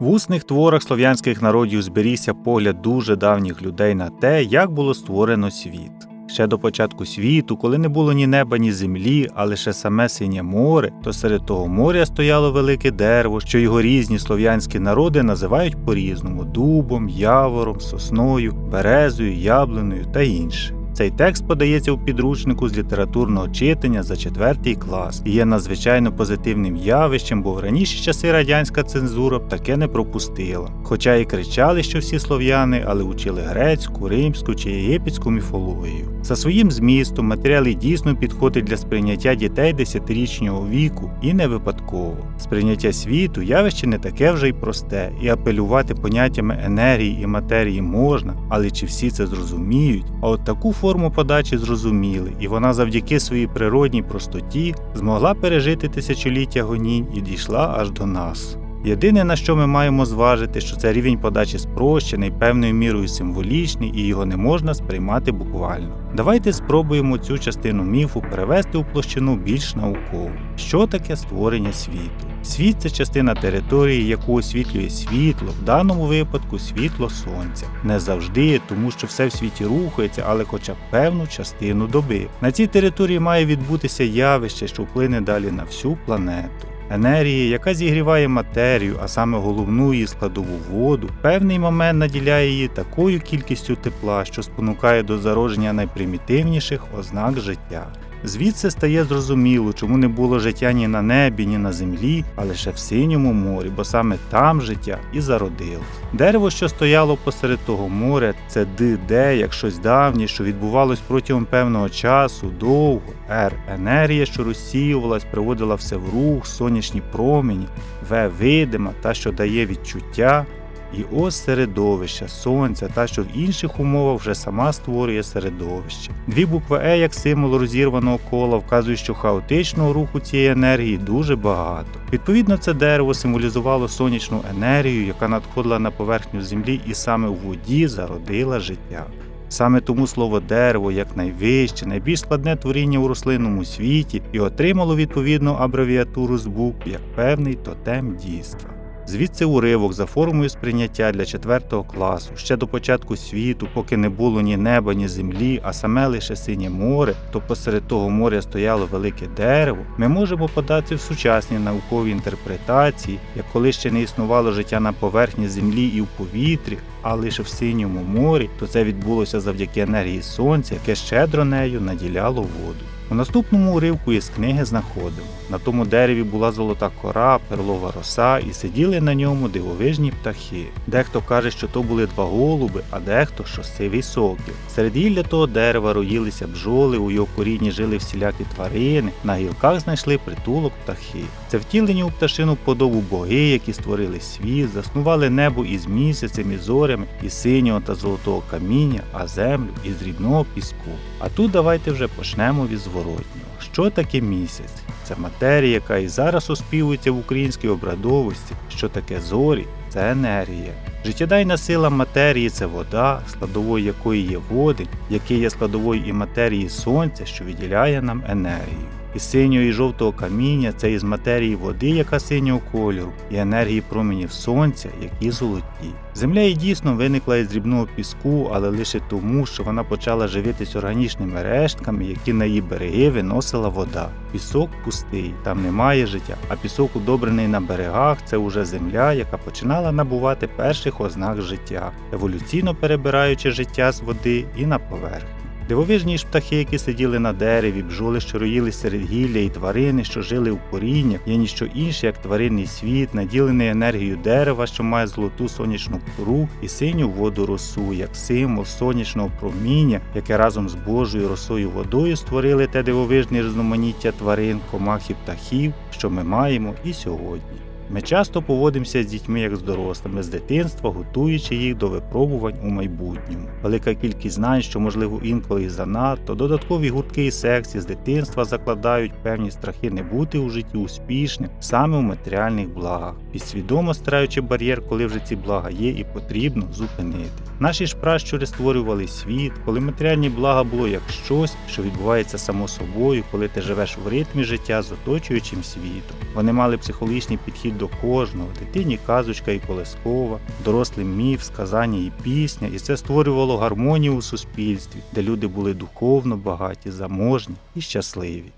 В усних творах слов'янських народів зберігся погляд дуже давніх людей на те, як було створено світ. Ще до початку світу, коли не було ні неба, ні землі, а лише саме синє море, то серед того моря стояло велике дерево, що його різні слов'янські народи називають по-різному дубом, явором, сосною, березою, яблуною та інше. Цей текст подається у підручнику з літературного читання за четвертий клас і є надзвичайно позитивним явищем, бо в раніші часи радянська цензура б таке не пропустила. Хоча і кричали, що всі слов'яни, але учили грецьку, римську чи єгипетську міфологію. За своїм змістом матеріал і дійсно підходить для сприйняття дітей 10-річного віку і не випадково. Сприйняття світу явище не таке вже й просте, і апелювати поняттями енергії і матерії можна, але чи всі це зрозуміють? А от таку форму подачі зрозуміли, і вона завдяки своїй природній простоті змогла пережити тисячоліття гонінь і дійшла аж до нас. Єдине, на що ми маємо зважити, що це рівень подачі спрощений, певною мірою символічний, і його не можна сприймати буквально. Давайте спробуємо цю частину міфу перевести у площину більш наукову. Що таке створення світу? Світ це частина території, яку освітлює світло, в даному випадку світло сонця. Не завжди, тому що все в світі рухається, але хоча б певну частину доби. На цій території має відбутися явище, що вплине далі на всю планету. Енергія, яка зігріває матерію, а саме головну її складову воду, певний момент наділяє її такою кількістю тепла, що спонукає до зародження найпримітивніших ознак життя. Звідси стає зрозуміло, чому не було життя ні на небі, ні на землі, а лише в синьому морі, бо саме там життя і зародилось. Дерево, що стояло посеред того моря, це ди-де, як щось давнє, що відбувалось протягом певного часу, довго. Р енергія, що розсіювалась, приводила все в рух, сонячні промені, В видима, та, що дає відчуття. І ось середовище, сонця, та що в інших умовах вже сама створює середовище. Дві букви Е як символ розірваного кола вказують, що хаотичного руху цієї енергії дуже багато. Відповідно, це дерево символізувало сонячну енергію, яка надходила на поверхню землі і саме у воді зародила життя. Саме тому слово дерево як найвище, найбільш складне творіння у рослинному світі і отримало відповідну абревіатуру з букв як певний тотем дійства. Звідси уривок за формою сприйняття для 4 класу ще до початку світу, поки не було ні неба, ні землі, а саме лише синє море, то посеред того моря стояло велике дерево, ми можемо подати в сучасні наукові інтерпретації, як коли ще не існувало життя на поверхні землі і в повітрі, а лише в синьому морі, то це відбулося завдяки енергії сонця, яке щедро нею наділяло воду. У наступному уривку із книги знаходимо. На тому дереві була золота кора, перлова роса, і сиділи на ньому дивовижні птахи. Дехто каже, що то були два голуби, а дехто, що сивий сокіл. Серед гілля того дерева роїлися бджоли, у його корінні жили всілякі тварини, на гілках знайшли притулок птахи. Це втілені у пташину подобу боги, які створили світ, заснували небо із місяцем і зорями, із синього та золотого каміння, а землю із дрібного піску. А тут давайте вже почнемо від зворотнього. Що таке місяць? Це матерія, яка і зараз оспівується в українській обрадовості. Що таке зорі? Це енергія. Життєдайна сила матерії це вода, складовою якої є водень, який є складовою і матерії сонця, що виділяє нам енергію. Із синього і жовтого каміння це із матерії води, яка синього кольору, і енергії променів сонця, які золоті. Земля і дійсно виникла із дрібного піску, але лише тому, що вона почала живитись органічними рештками, які на її береги виносила вода. Пісок пустий, там немає життя, а пісок, удобрений на берегах, це уже земля, яка починала набувати перших ознак життя, еволюційно перебираючи життя з води і на поверхню. Дивовижні ж птахи, які сиділи на дереві, бджоли, що роїли серед гілля, і тварини, що жили у коріннях, є ніщо інше, як тваринний світ, наділений енергією дерева, що має золоту сонячну кору і синю воду росу, як символ сонячного проміння, яке разом з Божою росою водою створили те дивовижне різноманіття тварин, комах і птахів, що ми маємо і сьогодні. Ми часто поводимося з дітьми як з дорослими з дитинства, готуючи їх до випробувань у майбутньому. Велика кількість знань, що можливо інколи і занадто, додаткові гуртки і секції з дитинства закладають певні страхи не бути у житті успішним саме у матеріальних благах, підсвідомо стираючи бар'єр, коли вже ці блага є і потрібно зупинити. Наші ж пращури створювали світ, коли матеріальні блага було як щось, що відбувається само собою, коли ти живеш в ритмі життя з оточуючим світом. Вони мали психологічний підхід до кожного, дитині казочка і колескова, дорослим міф, сказання і пісня, і це створювало гармонію у суспільстві, де люди були духовно багаті, заможні і щасливі.